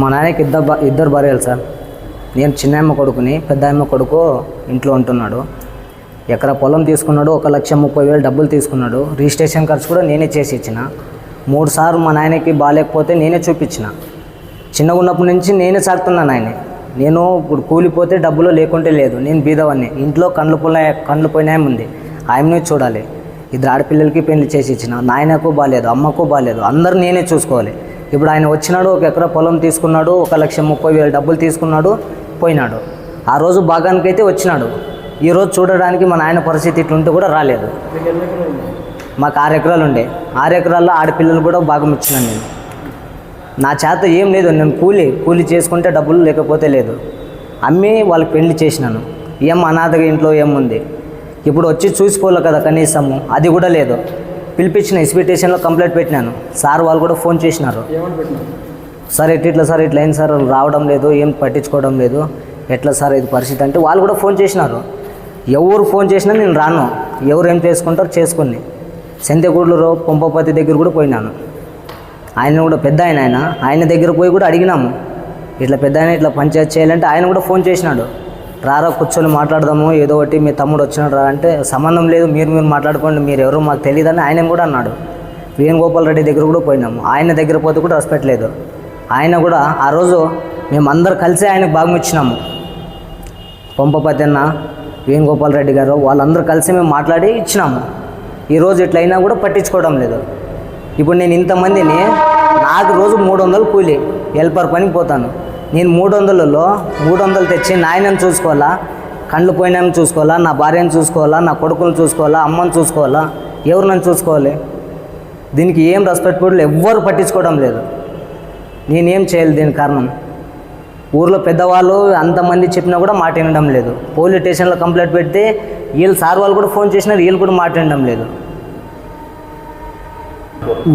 మా నాన్నకి ఇద్దరు ఇద్దరు భార్యలు సార్. నేను చిన్నమ్మ కొడుకుని పెద్దాయమ్మ కొడుకు ఇంట్లో ఉంటున్నాడు. ఎక్కడ పొలం తీసుకున్నాడు ఒక లక్ష ముప్పై వేలు డబ్బులు తీసుకున్నాడు. రిజిస్ట్రేషన్ ఖర్చు కూడా నేనే చేసి ఇచ్చిన. మూడు సార్లు మా నాయనకి బాగాలేకపోతే నేనే చూపించిన. చిన్నగా ఉన్నప్పటి నుంచి నేనే సాగుతున్నాను ఆయన నేను ఇప్పుడు కూలిపోతే డబ్బులు లేకుంటే లేదు. నేను బీదవాన్ని ఇంట్లో కండ్లు పోయిన కండ్లు పోయినాయి ఉంది. చూడాలి. ఇద్దరు ఆడపిల్లలకి పెళ్ళి చేసి ఇచ్చిన నాయనకు బాగాలేదు అమ్మకు బాగాలేదు అందరు నేనే చూసుకోవాలి. ఇప్పుడు ఆయన వచ్చినాడు ఒక ఎకరా పొలం తీసుకున్నాడు ఒక లక్ష ముప్పై వేలు డబ్బులు తీసుకున్నాడు పోయినాడు. ఆ రోజు భాగానికైతే వచ్చినాడు. ఈరోజు చూడడానికి మా ఆయన పరిస్థితి ఇట్లుంటే కూడా రాలేదు. మాకు ఆరు ఎకరాలు ఉండే. ఆరు ఎకరాల్లో ఆడపిల్లలు కూడా భాగం ఇచ్చినాను నేను. నా చేత ఏం లేదు నేను కూలి కూలి చేసుకుంటే డబ్బులు లేకపోతే లేదు. అమ్మి వాళ్ళకి పెళ్ళి చేసినాను. ఏం అనాథగా ఇంట్లో ఏముంది ఇప్పుడు వచ్చి చూసుకోవాలి కదా కనీసము అది కూడా లేదు. పిలిపించిన ఎస్పిటేషన్లో కంప్లైంట్ పెట్టినాను. సార్ వాళ్ళు కూడా ఫోన్ చేసినారు. సార్ ఎట్ ఇట్లా సార్ ఇట్లా అయింది సార్ రావడం లేదు ఏం పట్టించుకోవడం లేదు ఎట్లా సార్ ఇది పరిస్థితి అంటే వాళ్ళు కూడా ఫోన్ చేసినారు. ఎవరు ఫోన్ చేసినా నేను రాను. ఎవరు ఏం చేసుకుంటారో చేసుకుని సెంతగూడలో పొంపపతి దగ్గర కూడా పోయినాను. ఆయన కూడా పెద్ద ఆయన ఆయన. ఆయన దగ్గర పోయి కూడా అడిగినాము. ఇట్లా పెద్ద ఆయన ఇట్లా పంచాయతీ చేయాలంటే ఆయన కూడా ఫోన్ చేసినాడు. రారా కూర్చొని మాట్లాడదాము ఏదో ఒకటి మీ తమ్ముడు వచ్చినాడు రా అంటే సంబంధం లేదు మీరు మీరు మాట్లాడుకోండి మీరు ఎవరు మాకు తెలియదని ఆయన కూడా అన్నాడు. వేణుగోపాల్ రెడ్డి దగ్గర కూడా పోయినాము. ఆయన దగ్గర పోతే కూడా రెస్పెక్ట్ లేదు. ఆయన కూడా ఆ రోజు మేమందరు కలిసి ఆయనకు భాగం ఇచ్చినాము. పంపపతి అన్న వేణుగోపాల్ రెడ్డి గారు వాళ్ళందరూ కలిసి మేము మాట్లాడి ఇచ్చినాము. ఈరోజు ఇట్లయినా కూడా పట్టించుకోవడం లేదు. ఇప్పుడు నేను ఇంతమందిని నాకు రోజు మూడు వందలు కూలి హెల్పర్ పనికి పోతాను. నేను మూడు వందలలో మూడు వందలు తెచ్చి నాయనని చూసుకోవాలా కళ్ళు పోయినాన్ని చూసుకోవాలా నా భార్యను చూసుకోవాలా నా కొడుకుని చూసుకోవాలా అమ్మని చూసుకోవాలా? ఎవరు నన్ను చూసుకోవాలి? దీనికి ఏం రెస్పెక్ట్ కూడా ఎవ్వరు పట్టించుకోవడం లేదు. నేనేం చేయాలి దీని కారణం. ఊర్లో పెద్దవాళ్ళు అంతమంది చెప్పినా కూడా మాట వినడం లేదు. పోలీస్ స్టేషన్లో కంప్లైంట్ పెడితే వీళ్ళు సార్ వాళ్ళు కూడా ఫోన్ చేసినారు వీళ్ళు కూడా మాట వినడం లేదు.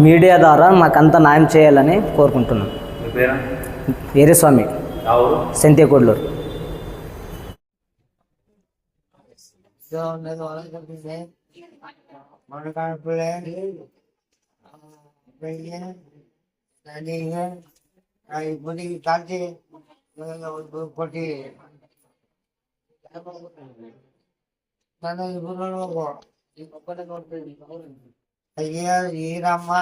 మీడియా ద్వారా మాకంతా న్యాయం చేయాలని కోరుకుంటున్నాను ವೀರಸ್ವಾಮಿ ಸಂತೆಕೊಡ್ಲೂರು ನನ್ನ ಇಬ್ಬರು ಅಯ್ಯ ಈ ನಮ್ಮ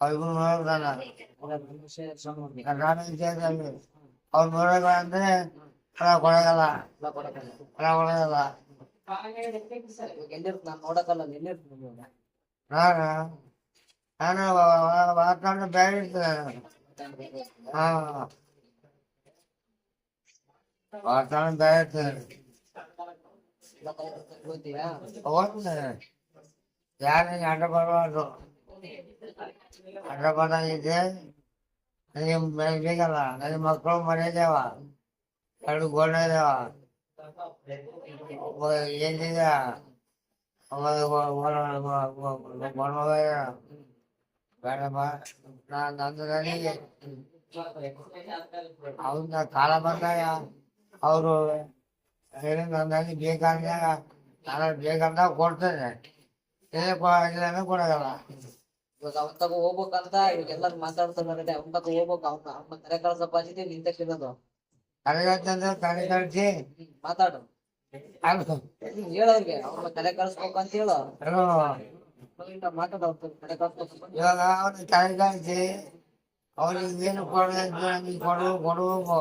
ಅವ್ರು ನೋಡ್ದಾನ ಅವ್ರು ನೋಡಲ್ಲ ಅಂದ್ರೆ ಹಣ ಕೊಡಗಲ್ಲ ಹಣ ಕೊಡಗಲ್ಲ ನಾನು ನಾನು ಮಾತಾಡ ಬೇರೆ ಇರ್ತೇನೆ ಹಾ ಮಾತಾಡ ಬೇರೆ ಇರ್ತೇನೆ ಹೋಗ್ತೇನೆ ಯಾರು ಅಡ್ಡ ಬರಬಾರ್ದು ಅಡ್ಡ ಬಂದಾಗಿದೆ ನನಗೆ ಬೇಕಲ್ಲ ನನ್ನ ಮಕ್ಕಳು ಮನೆಯದೇವ ಎರಡು ಗೋಡೆ ಇದಾವ ಒಬ್ಬ ಏನಿದೆ ಮಗ ಬೇಡಮ್ಮ ನಾನು ನಂದು ನನಗೆ ಅವನ್ನ ಕಾಲ ಬಂದಾಗ ಅವರು ಹೇಳಿ ನನಗೆ ಬೇಕಾದಾಗ ನಾನು ಬೇಕಂದಾಗ ಕೊಡ್ತೇನೆ. ಅಂದ್ರೆ ಕೊಡಗಲ್ಲ ಇವಾಗ ಅವನ್ ತಗ ಹೋಗ್ಬೇಕಂತ ಇವಾಗ ಮಾತಾಡ್ತಾರೆ ಅವನ್ ತಗ ಹೋಗ್ಬೇಕು ಅವ್ನ ಅವ್ನ ಕರೆ ಕಳ್ಸ ಬಾಧ್ಯತೆ ನಿಂತ ಕೇಳೋದು ಕರೆಗಂತಂದ್ರೆ ಕಡೆ ಕಳಿಸಿ ಮಾತಾಡು. ಹೇಳವ್ರಿಗೆ ಅವ್ನ ಕರೆ ಕಳ್ಸ್ಬೇಕು ಅಂತ ಹೇಳು. ಏನು ಮಾತಾಡ ಕರೆ ಕಳ್ಸ್ಬೇಕು ಇವಾಗ ಅವ್ನು ಕಡೆ ಕಳಿಸಿ ಅವ್ರಿಗೆ ಏನು ಕೊಡಬೇಕು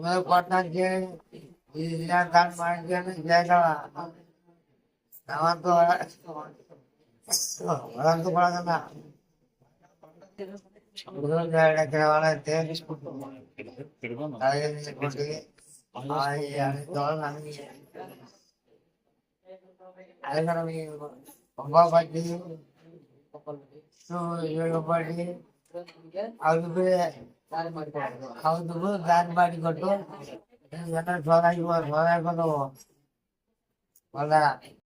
तुम्हारे पटना के दान मान के जाएगा सामान तो वरण तो पड़ा था उधर जाएगा करवाने थे आगे से कोटी आई यार दौड़ नहीं है आगे ना मैं पंगा बाजी तो ये लोग बाजी ಅವ್ರಿಗೂ ದಾರಿ ಮಾಡಿ ಕೊಟ್ಟು. ಎಲ್ಲ ಸೋಲಾಗಿ ಸೋಲಾಗಿ ಬಂದವು ಹೊಲ